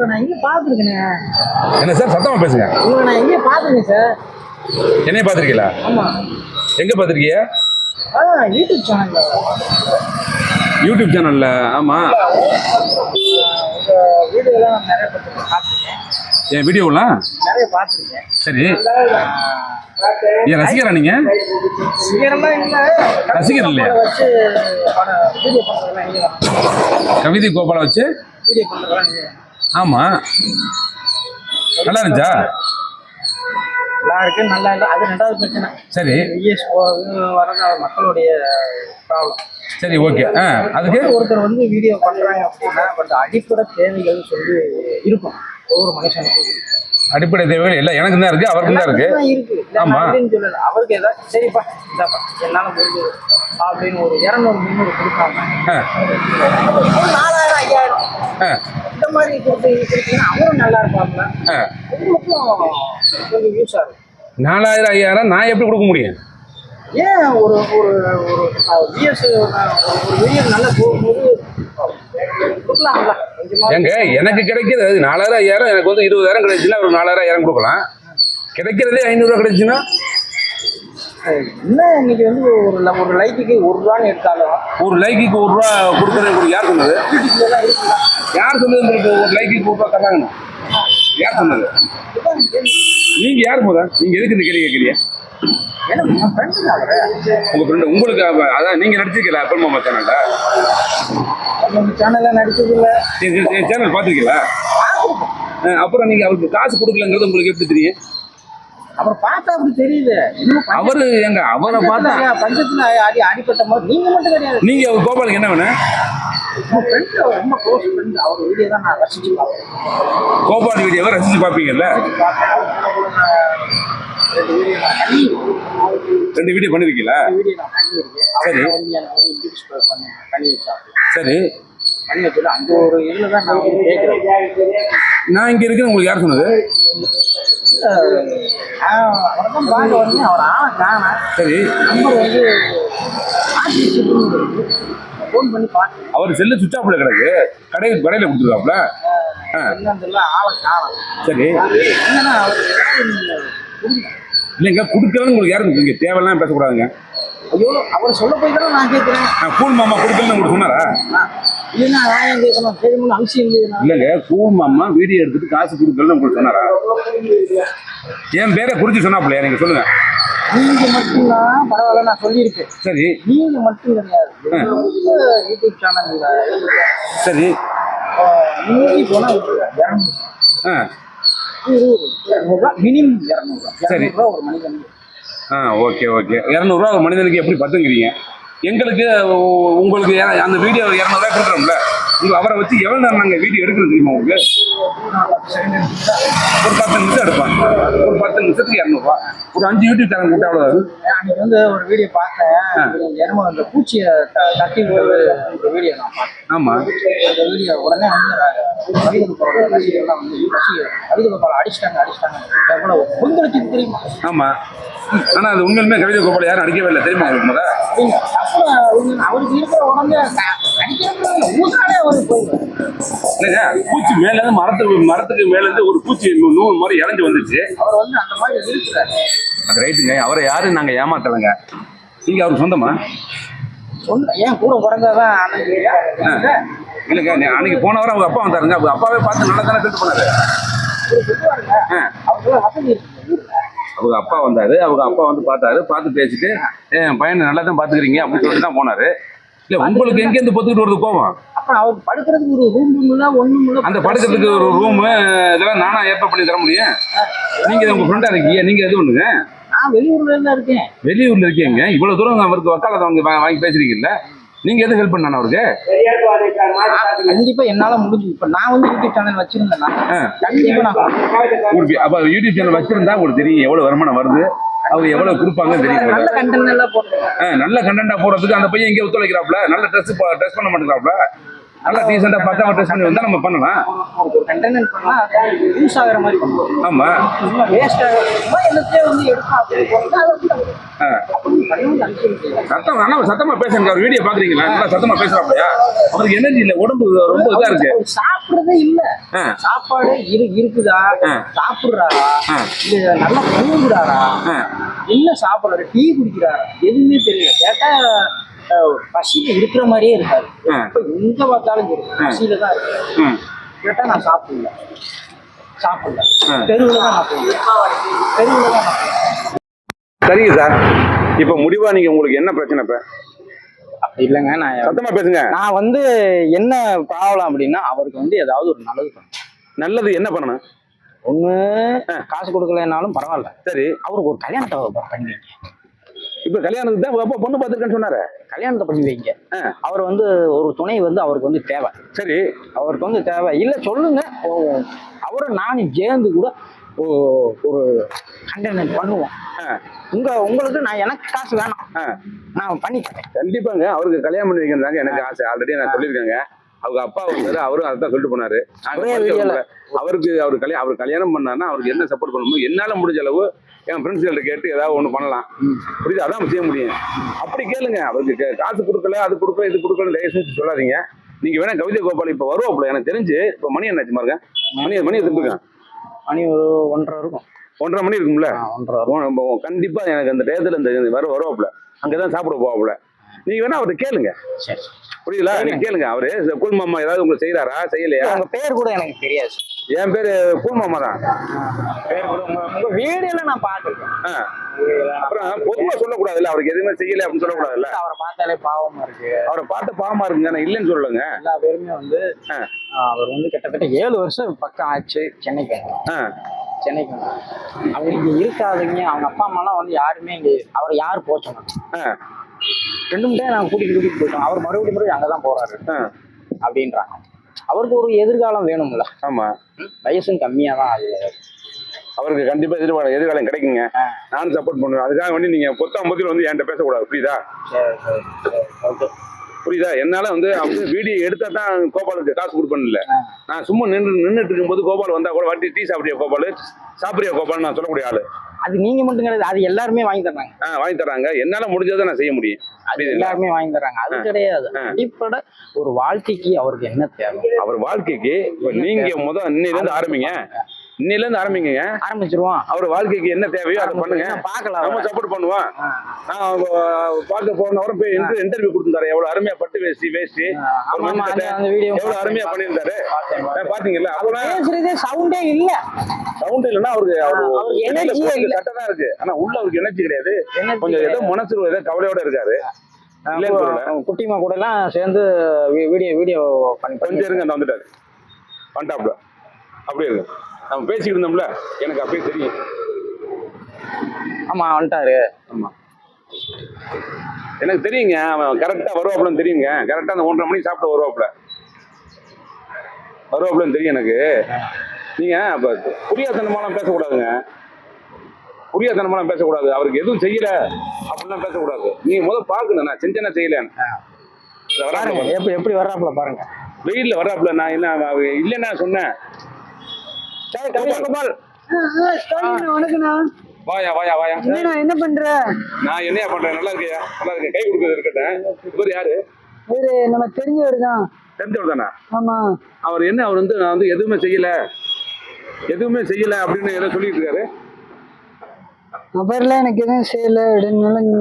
நான் எங்கேயும் பார்த்துருக்கேனே. என்ன சார் சத்தமா பேசுங்க. உங்களை நான் எங்கேயும் பார்த்துருக்கேன் சார். என்னைய பார்த்துருக்கீங்களா? ஆமாம் எங்க பார்த்துருக்கீங்க? அதான் யூடியூப் சேனலில் யூடியூப் சேனல்ல ஆமா. உங்கள் வீடியோலாம் நான் நிறைய பற்றி பார்த்துருக்கேன். என் வீடியோலாம் நிறைய பார்த்துருக்கேன். சரி. ஏன் ரசிகரா நீங்க? ரசிகர் இல்லையா? கவிதை கோபாலை வச்சு ஆமா. நல்லா இருந்துச்சா? நல்லா இருக்கு நல்லா இல்லை. அது ரெண்டாவது பிரச்சனை. சரி. விஎஸ் வரது மக்களுடைய ப்ராப்ளம் சரி ஓகே. ஆ அதுக்கு? ஒருத்தர் வந்து வீடியோ பண்றாங்க அப்படின்னா பட் அடிப்படை தேவைகள் சொல்லி இருக்கும். ஒவ்வொரு மனுஷனுக்கும் அடிப்படை தேவைகள் இல்லை எனக்கு தான் இருக்கு அவருக்கும் தான் இருக்கு ஆமா. சொல்லல அவருக்கு ஏதாவது சரிப்பா இதாப்பா என்னால முடிஞ்சது அப்படின்னு ஒரு இரநூறு முந்நூறு ஒரு நாலாயிரம் ஐயாயிரம் இந்த மாதிரி கொடுத்து கொடுத்தீங்கன்னா அவரும் நல்லா இருப்பாங்க. உங்களுக்கும் கொஞ்சம் யூஸ் ஆகும் நாலாயிரம் ஐயாயிரம் நான் எப்படி கொடுக்க முடியும் ஏன் ஒரு ஒரு ஒரு விஎஸ் ஒரு வீடியோ நல்லா போகும்போது ஏங்க எனக்கு கிடைக்கிறது நாலாயிரம் ஐயாயிரம் எனக்கு வந்து இருபதாயிரம் கிடைச்சுன்னா ஒரு நாலாயிரம் ஐயாயிரம் கொடுக்கலாம். கிடைக்கிறதே ஐநூறுரூவா கிடைச்சுன்னா? என்ன இன்னைக்கு வந்து ஒரு ஒரு லைக்குக்கு ஒரு ரூபான்னு எடுத்தாலும் ஒரு லைக்குக்கு ஒரு ரூபா கொடுக்குறது யார் சொன்னது? யார் சொன்னது உங்களுக்கு ஒரு லைக்குக்கு ஒரு ரூபா தராங்கன்னு யார் சொன்னது? இதுதான் கேள்வி. நீங்க யார் முதல் நீங்க எதுக்கு இந்த கேள்வி அவரு. உங்க ஃப்ரெண்டு உங்களுக்கு அதான் நீங்க நடிச்சிருக்கல அப்பல் மாமா சேனல்ல நம்ம சேனல்ல நடிச்சது இல்ல என் சேனல் பார்த்துருக்கீங்களா? அப்புறம் நீங்க அவருக்கு காசு கொடுக்கலங்கிறது உங்களுக்கு எப்படி தெரியும்? அப்புறம் பார்த்தா அப்படி தெரியுது. அவரு எங்க அவரை பார்த்தா பஞ்சத்துல அடி அடிப்பட்ட போது நீங்க மட்டும் கிடையாது. நீங்க அவர் கோபாலுக்கு என்ன வேணும்? ரொம்ப க்ளோஸ் ஃப்ரெண்டு அவர் வீடியோ தான் நான் ரசிச்சு பார்ப்பேன். கோபால் வீடியோவை ரசிச்சு பார்ப்பீங்கல்ல? ரெண்டு வீடியோ பண்ணிருக்கீங்களா? சரி. சரி. நான் இங்க இருக்கேன்னு உங்களுக்கு யார் சொன்னது? சரி. நம்பர் வந்து அவர் செல்லு சுவிட்ச் ஆஃப்ல கிடக்கு. கடை கடையில கொடுத்துருக்காப்ல காணோம். சரி. இல்லைங்க கொடுக்கலன்னு உங்களுக்கு யாரும் இங்க தேவையெல்லாம் பேசக்கூடாதுங்க. ஐயோ அவர் சொல்ல போய் தானே நான் கேட்குறேன் கூல் மாமா கொடுக்கலன்னு உங்களுக்கு சொன்னாரா? இல்லைன்னா நான் ஏன் கேட்கணும்? கேட்கணும்னு அவசியம் இல்லையா இல்லைங்க கூல் மாமா வீடியோ எடுத்துட்டு காசு கொடுக்கலன்னு உங்களுக்கு சொன்னாரா? என் பேரை குறிச்சு சொன்னாப்லையா நீங்க சொல்லுங்க. நீங்க மட்டும்தான் பரவாயில்ல நான் சொல்லியிருக்கேன். சரி. நீங்க மட்டும் கிடையாது. யூடியூப் சேனல் சரி. இரநூறு. ஆ. இரநூறுவா மினிமம் இரநூறுவா. சரி. ஒரு மனிதனுக்கு. ஆ ஓகே ஓகே. இரநூறுவா ஒரு மனிதனுக்கு எப்படி பத்துங்கிறீங்க? எங்களுக்கு உங்களுக்கு அந்த வீடியோ இரநூறுவா கொடுக்குறோம்ல உங்க அவரை வச்சு எவ்வளோ நேரம் நாங்கள் வீடியோ எடுக்கணும் தெரியுமா உங்களுக்கு? ஒரு பத்து நிமிஷம் எடுப்பாங்க. ஒரு பத்து நிமிஷத்துக்கு இரநூறுவா. ஒரு அஞ்சு யூடியூப் சேனல் கூட்ட அவ்வளோ அன்னைக்கு வந்து ஒரு வீடியோ பார்த்தேன். என்னமோ அந்த பூச்சியை தட்டி ஒரு வீடியோ நான் பார்த்தேன். ஆமாம் அந்த வீடியோ உடனே வந்து ரசிகர்லாம் வந்து ரசிகர் கவிதகோபால் அடிச்சிட்டாங்க அடிச்சிட்டாங்க. எவ்வளோ கொந்தளிச்சு தெரியுமா? ஆமாம் ஆனால் அது உண்மையிலுமே கவிதை கோபால் யாரும் அடிக்கவே இல்லை. தெரியுமா உங்களுக்கு அவருக்கு இருக்கிற உடம்பே இல்லைங்க பூச்சி மேலேருந்து மரத்துக்கு மரத்துக்கு மேலேருந்து ஒரு பூச்சி நூ- நூல் மாதிரி இறஞ்சி வந்துச்சு. அவர் வந்து அந்த மாதிரி இருக்கிறார். அது ரைட்டுங்க அவரை யாரும் நாங்கள் ஏமாத்தலைங்க. நீங்கள் அவருக்கு சொந்தமா? சொந்த ஏன் கூட இல்லையா? இல்லைங்க அன்னைக்கு போனவரை அவங்க அப்பா வந்தாருங்க அவங்க அப்பாவே பார்த்து நல்லா தானே இருக்கு. ஊர்ல. அவங்க அப்பா வந்தாரு அவங்க அப்பா வந்து பார்த்தாரு பார்த்து பேசிட்டு என் பையனை நல்லா தான் பார்த்துக்கிறீங்க அப்படின்னு சொல்லிட்டு தான் போனாரு. இல்லை உங்களுக்கு எங்கேருந்து பொத்துக்கிட்டு வருது கோவம்? அப்புறம் அவருக்கு படுக்கிறதுக்கு ஒரு ரூம் இல்ல ஒண்ணும் இல்ல அந்த படுக்கிறதுக்கு ஒரு ரூமு இதெல்லாம் நானா ஏற்பாடு பண்ணி தர முடியும்? நீங்கள் உங்கள் ஃப்ரெண்டாக இருக்கீங்க நீங்கள் எது பண்ணுங்க நான் வெளியூர்ல இருந்தா இருக்கேன். வெளியூர்ல இருக்கீங்க இவ்வளவு தூரம் அவருக்கு வக்காலத்தை வாங்கி வாங்கி பேசுறீங்கல்ல நீங்க எது ஹெல்ப் பண்ணானே அவருக்கு? கண்டிப்பா என்னால முடிஞ்சு இப்ப நான் வந்து யூடியூப் சேனல் வச்சிருந்தேன்னா ஆ. கண்டிப்பா நான் அப்ப யூடியூப் சேனல் வச்சிருந்தா உங்களுக்கு தெரியும் எவ்வளவு வருமானம் வருது. அவங்க எவ்வளவு கொடுப்பாங்கன்னு தெரியும் நல்ல. கண்டென்ட் ஆ, நல்ல கண்டென்ட்டா போறதுக்கு அந்த பையன் இங்கே ஒத்துழைக்கிறாப்ல நல்ல ட்ரெஸ் ட்ரெஸ் பண்ண மாட்டேங்கிறாப்ல நல்லா டீசெண்டா பக்காவா ட்ரெஸ் பண்ணி வந்தா நம்ம பண்ணலாம். ஒரு ஒரு கண்டென்ட் பண்ணா யூஸ் ஆகுற மாதிரி பண்ணுவோம். ஆமா. சும்மா வேஸ்ட் எல்லாத்தையும் வந்து எடுப்பா சத்தம் ஆனா சத்தமா பேசுங்க அவர் வீடியோ பாக்குறீங்களா நல்லா சத்தமா பேசுறாப்லையா? அவருக்கு எனர்ஜி இல்ல உடம்பு ரொம்ப இதா இருக்கு. சாப்பிடுறதே இல்ல. சாப்பாடு இரு இருக்குதா. சாப்பிடுறாரா. இல்ல நல்லா தூங்குறாரா. என்ன சாப்பிடுறாரு? டீ குடிக்கிறாரா? எதுவுமே தெரியல. கேட்டா அஹ், பசியில இருக்கிற மாதிரியே இருக்காரு ஆ. இப்ப எங்க பார்த்தாலும் பசியில தான் இருக்கு. ம். கேட்டா நான் சாப்பிடல. சாப்பிடல. தெருவுல தான் நான் போவேன். தெருவுல தான் சரிங்க சார். இப்ப முடிவா நீங்க உங்களுக்கு என்ன பிரச்சனை இப்ப? இல்லைங்க நான் சத்தமா பேசுங்க. நான் வந்து என்ன ப்ராப்ளம் அப்படின்னா அவருக்கு வந்து ஏதாவது ஒரு நல்லது பண்ணணும். நல்லது என்ன பண்ணணும்? ஒண்ணு காசு கொடுக்கலனாலும் பரவாயில்ல. சரி. அவருக்கு ஒரு கல்யாணத்தை பண்ணி வைங்க. இப்ப கல்யாணத்துக்கு தான் அப்பா பொண்ணு பார்த்துருக்கேன்னு சொன்னாரு. கல்யாணத்தை பண்ணி வைங்க. அவர் வந்து ஒரு துணை வந்து அவருக்கு வந்து தேவை. சரி. அவருக்கு வந்து தேவை. இல்ல சொல்லுங்க. ஓ, அவரும் நானும் சேர்ந்து கூட ஒரு கண்டென்ட் பண்ணுவோம். உங்க உங்களுக்கு நான் எனக்கு காசு வேணாம். நான் பண்ணி தரேன். கண்டிப்பாங்க. அவருக்கு கல்யாணம் பண்ணி வைக்கிறாங்க எனக்கு ஆசை. ஆல்ரெடி நான் சொல்லியிருக்கேங்க. அவங்க அப்பா வந்தாரு அவரும் அதான் சொல்லிட்டு போனாரு. அவருக்கு அவர் கல்யாணம் அவர் கல்யாணம் பண்ணாருன்னா அவருக்கு என்ன சப்போர்ட் பண்ணணுமோ என்னால முடிஞ்ச அளவு என் ஃப்ரெண்ட்ஸ்கிட்ட கேட்டு ஏதாவது ஒண்ணு பண்ணலாம். புரியுது? அதான் செய்ய முடியும். அப்படி கேளுங்க. அவருக்கு காசு கொடுக்கல அது கொடுக்கல இது கொடுக்கல லைசன்ஸ் சொல்லாதீங்க. நீங்க வேணா கவிதை கோபால் இப்ப வருவாப்புல எனக்கு தெரிஞ்சு இப்ப மணி என்னாச்சு பாருங்க. மணி மணி எடுத்துருக்கேன் மணி ஒரு ஒன்றரை இருக்கும். ஒன்றரை மணி இருக்கும்ல? ஒன்றரை கண்டிப்பா எனக்கு அந்த டயத்துல இந்த வர வருவாப்புல அங்கதான் சாப்பிட போவாப்புல நீங்க வேணா அவர்கிட்ட கேளுங்க. சரி. புரியுதா? நீங்க கேளுங்க. அவரு இந்த கூல் மாமா ஏதாவது உங்களுக்கு செய்யறாரா செய்யலையா? உங்க பேர் கூட எனக்கு தெரியாது. என் பேரு கூல் மாமா தான் பேர் கூட உங்க உங்க வீடியோல நான் பார்த்துருக்கேன். ஆ. அப்புறம் பொதுவா சொல்லக்கூடாதுல்ல அவருக்கு எதுவுமே செய்யல அப்படின்னு சொல்லக்கூடாதுல்ல. அவரை பார்த்தாலே பாவமா இருக்கு. அவரை பார்த்து பாவமா இருக்குங்க நான் இல்லைன்னு சொல்லலைங்க. எல்லா பேருமே வந்து அவர் வந்து கிட்டத்தட்ட ஏழு வருஷம் பக்கம் ஆச்சு சென்னைக்கு. சென்னைக்கு. அவர் இங்க இருக்காதுங்க. அவங்க அப்பா அம்மாலாம் வந்து யாருமே இங்க அவரை யார் ஆ. ரெண்டு மூணு நாங்கள் கூட்டிட்டு கூட்டிட்டு போயிட்டோம். அவர் மறுபடியும் மறுபடியும் அங்கே தான் போறாரு. அப்படின்றாங்க. அவருக்கு ஒரு எதிர்காலம் வேணும்ல. ஆமா. வயசும் கம்மியாக தான் ஆகுது அவருக்கு கண்டிப்பா எதிர்காலம் எதிர்காலம் கிடைக்குங்க. நானும் சப்போர்ட் பண்ணுவேன். அதுக்காக வேண்டி நீங்க பொத்தாம் பொத்தில் வந்து என்கிட்ட பேசக்கூடாது. புரியுதா? புரியுதா? என்னால வந்து அவங்க வீடியோ எடுத்தா தான் கோபாலுக்கு காசு கொடுப்பேன் இல்ல நான் சும்மா நின்று நின்றுட்டு இருக்கும்போது கோபால் வந்தா கூட வண்டி டீ சாப்பிடுறியா கோபால்? சாப்பிடுறியா கோபால் நான் சொல்லக்கூடிய ஆளு. அது நீங்க மட்டும் கிடையாது அது எல்லாருமே வாங்கி தர்றாங்க. ஆ வாங்கி தராங்க என்னால முடிஞ்சதை நான் செய்ய முடியும். அது? எல்லாருமே வாங்கி தர்றாங்க. அது கிடையாது. அடிப்படை ஒரு வாழ்க்கைக்கு அவருக்கு என்ன தேவை? அவர் வாழ்க்கைக்கு நீங்க முத இன்னையில இருந்து ஆரம்பிங்க. இன்னையில இருந்து ஆரம்பிங்க ஆரம்பிச்சிருவோம். அவர் வாழ்க்கைக்கு என்ன தேவையோ அதை பண்ணுங்க. பார்க்கலாம் நம்ம சப்போர்ட் பண்ணுவோம். நான் பார்க்க போன வாரம் போய் இன்டர்வியூ கொடுத்துருந்தாரு. எவ்வளவு அருமையா பட்டு அந்த video எவ்வளவு அருமையா பண்ணியிருந்தாரு. அப்பதான் பேசுறதே சவுண்டே இல்ல. சவுண்ட் இல்லைன்னா அவருக்கு. சட்டை தான் இருக்கு. ஆனா உள்ள அவருக்கு எனர்ஜி கிடையாது. கொஞ்சம் ஏதோ மனசு ஏதோ கவலையோட இருக்காரு. குட்டிமா கூட எல்லாம் சேர்ந்து வீடியோ வீடியோ பண்ணி கொஞ்சம் இருங்க வந்துட்டாரு. வந்துட்டாப்ல. அப்படியே இருங்க. நம்ம பேசிக்கிட்டு இருந்தோம்ல எனக்கு அப்படியே தெரியும். ஆமா வந்துட்டாரு. ஆமா. எனக்கு தெரியுங்க அவன் கரெக்டா வருவாப்புலன்னு தெரியுங்க. கரெக்டா அந்த ஒன்றரை மணிக்கு சாப்பிட்டு வருவாப்புல. வருவாப்புலன்னு தெரியும் எனக்கு. நீங்க அப்ப புரியாதனமாலாம் பேசக்கூடாதுங்க. புரியாதனமாலாம் பேசக்கூடாது. அவருக்கு எதுவும் செய்யல அப்படிலாம் பேசக்கூடாது. நீங்க முதல்ல பார்க்கணும் நான் செஞ்சேன்னா செய்யலன்னு. எப்படி வர்றாப்புல பாருங்க. வெயில்ல வர்றாப்புல நான் என்ன இல்லைன்னா சொன்னேன். கோபால் வாயா வாயா வாயா. என்ன பண்ற? நான் என்னையா பண்றேன்? நல்லா இருக்கியா? நல்லா இருக்கேன். கை கொடுக்குறது இருக்கட்டும் இவர் யாரு? இவரு நம்ம தெரிஞ்சவர் தான். தெரிஞ்சவர் தானே? ஆமா. அவர் என்ன அவர் வந்து நான் வந்து எதுவுமே செய்யல. எதுவுமே செய்யல அப்படின்னு ஏதோ சொல்லிட்டு இருக்காரு. அவர்லாம் எனக்கு எதுவும் செய்யல அப்படின்னு